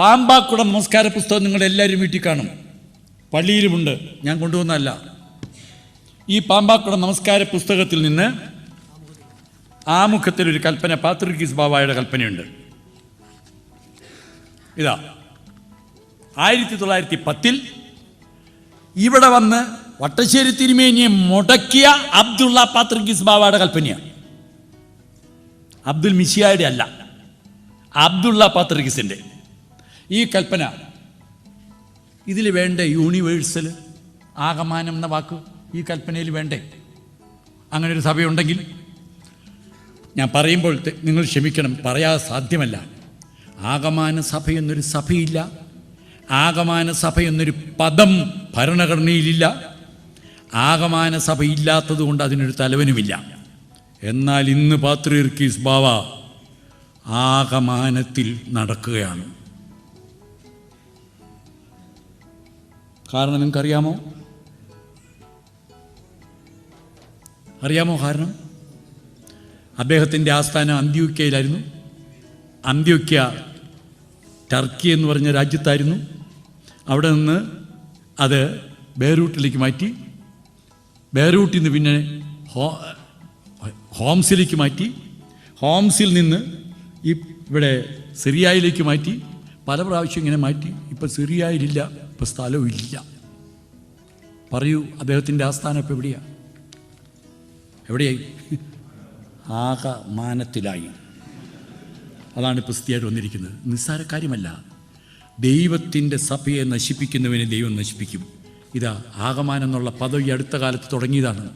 പാമ്പാക്കുട നമസ്കാര പുസ്തകം നിങ്ങൾ എല്ലാവരും വീട്ടിൽ കാണും. പള്ളിയിലുമുണ്ട്. ഞാൻ കൊണ്ടുവന്നതല്ല. ഈ പാമ്പാക്കുട നമസ്കാര പുസ്തകത്തിൽ നിന്ന് ആമുഖത്തിൽ ഒരു കൽപ്പന പാത്രിക്കീസ് ബാബായുടെ കൽപ്പനയുണ്ട്. ഇതാ. ആയിരത്തി തൊള്ളായിരത്തി പത്തിൽ ഇവിടെ വന്ന് വട്ടശ്ശേരി തിരുമേനിയെ മുടക്കിയ അബ്ദുള്ള പാത്രിക്കീസ് ബാബായുടെ കൽപ്പനയാണ് അബ്ദുൽ മിഷിയായുടെ അല്ല. അബ്ദുള്ള പാത്രിക്കിസിന്റെ ഈ കൽപ്പന. ഇതിൽ വേണ്ട യൂണിവേഴ്സൽ ആകമാനം എന്ന വാക്ക് ഈ കൽപ്പനയിൽ വേണ്ടേ? അങ്ങനെ ഒരു സഭയുണ്ടെങ്കിൽ ഞാൻ പറയുമ്പോൾ നിങ്ങൾ ക്ഷമിക്കണം പറയാൻ സാധ്യമല്ല. ആകമാന സഭ എന്നൊരു സഭയില്ല. ആകമാന സഭ എന്നൊരു പദം ഭരണഘടനയിലില്ല. ആകമാന സഭ ഇല്ലാത്തത് കൊണ്ട് അതിനൊരു തലവനുമില്ല. എന്നാൽ ഇന്ന് പാത്രീർക്കീസ് ബാവ ആകമാനത്തിൽ നടക്കുകയാണ്. കാരണം നിങ്ങൾക്കറിയാമോ? അറിയാമോ കാരണം? അദ്ദേഹത്തിന്റെ ആസ്ഥാനം അന്ത്യോക്യയിലായിരുന്നു. അന്ത്യോക്യ ടർക്കി എന്ന് പറഞ്ഞ രാജ്യത്തായിരുന്നു. അവിടെ നിന്ന് അത് ബേറൂട്ടിലേക്ക് മാറ്റി ബേറൂട്ടിൽ നിന്ന് പിന്നെ ഹോ ഹോംസിലേക്ക് മാറ്റി ഹോംസിൽ നിന്ന് ഇവിടെ സിറിയായിലേക്ക് മാറ്റി പല പ്രാവശ്യം ഇങ്ങനെ മാറ്റി ഇപ്പം സിറിയായിലില്ല. ഇപ്പം സ്ഥലവും ഇല്ല. പറയൂ അദ്ദേഹത്തിന്റെ ആസ്ഥാനം ഇപ്പം എവിടെയാണ് എവിടെയായി? ആകമാനത്തിലായി. അതാണ് ഇപ്പോൾ സ്ഥിതിയായിട്ട് വന്നിരിക്കുന്നത്. നിസ്സാര കാര്യമല്ല. ദൈവത്തിന്റെ സഭയെ നശിപ്പിക്കുന്നവനെ ദൈവം നശിപ്പിക്കും. ഇതാ ആകമാനം എന്നുള്ള പദം ഈ അടുത്ത കാലത്ത് തുടങ്ങിയതാണ്.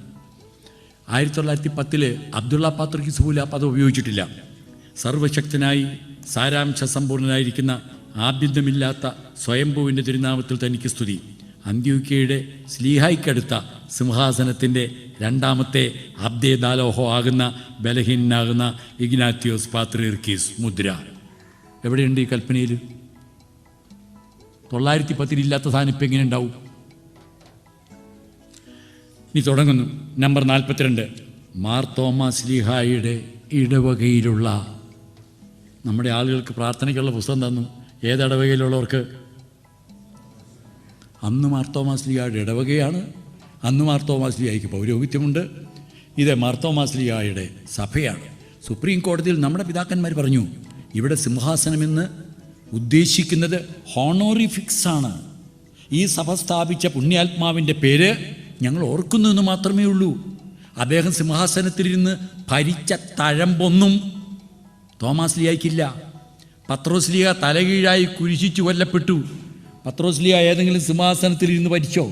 ആയിരത്തി തൊള്ളായിരത്തി പത്തിൽ അബ്ദുള്ള പാത്രക്ക് സുഹൂല പദം ഉപയോഗിച്ചിട്ടില്ല. സർവശക്തനായി സാരാംശ സമ്പൂർണനായിരിക്കുന്ന ആഭ്യന്തമില്ലാത്ത സ്വയംഭുവിന്റെ തിരുനാമത്തിൽ തനിക്ക് സ്തുതി. അന്ത്യോക്യയുടെ സ്ലീഹായ്ക്കടുത്ത സിംഹാസനത്തിന്റെ രണ്ടാമത്തെ അബ്ദേദാലോഹോ ആകുന്ന ബലഹീനാകുന്ന ഇഗ്നാത്യോസ് പാത്രീർക്കീസ് മുദ്ര. എവിടെയുണ്ട് ഈ കൽപ്പനയിൽ? തൊള്ളായിരത്തി പത്തിലില്ലാത്ത സാധനം ഇപ്പം എങ്ങനെ ഉണ്ടാവും ഇനി തുടങ്ങുന്നു. നമ്പർ നാൽപ്പത്തിരണ്ട്. മാർത്തോമ തോമസ് ലീഹായുടെ ഇടവകയിലുള്ള നമ്മുടെ ആളുകൾക്ക് പ്രാർത്ഥനയ്ക്കുള്ള പുസ്തകം തന്നു. ഏത് ഇടവകയിലുള്ളവർക്ക് അന്ന് മാർ തോമസ് ലീഹായുടെ ഇടവകയാണ്. അന്ന് മാർത്തോമാസ്ലിയായിക്ക് പൗരോഹിത്യമുണ്ട്. ഇത് മാർത്തോമാസ്ലിയായുടെ സഭയാണ്. സുപ്രീം കോടതിയിൽ നമ്മുടെ പിതാക്കന്മാർ പറഞ്ഞു ഇവിടെ സിംഹാസനമെന്ന് ഉദ്ദേശിക്കുന്നത് ഹോണോറിഫിക്സ് ആണ് ഈ സഭ സ്ഥാപിച്ച പുണ്യാത്മാവിന്റെ പേര് ഞങ്ങൾ ഓർക്കുന്നു എന്ന് മാത്രമേ ഉള്ളൂ. അദ്ദേഹം സിംഹാസനത്തിലിരുന്ന് ഭരിച്ച തഴമ്പൊന്നും തോമാസ് ലിയായ്ക്കില്ല പത്രോസ് ലിയ തലകീഴായി കുരിശിച്ചു കൊല്ലപ്പെട്ടു. പത്രോസ്ലിയ ഏതെങ്കിലും സിംഹാസനത്തിൽ ഇരുന്ന് ഭരിച്ചോ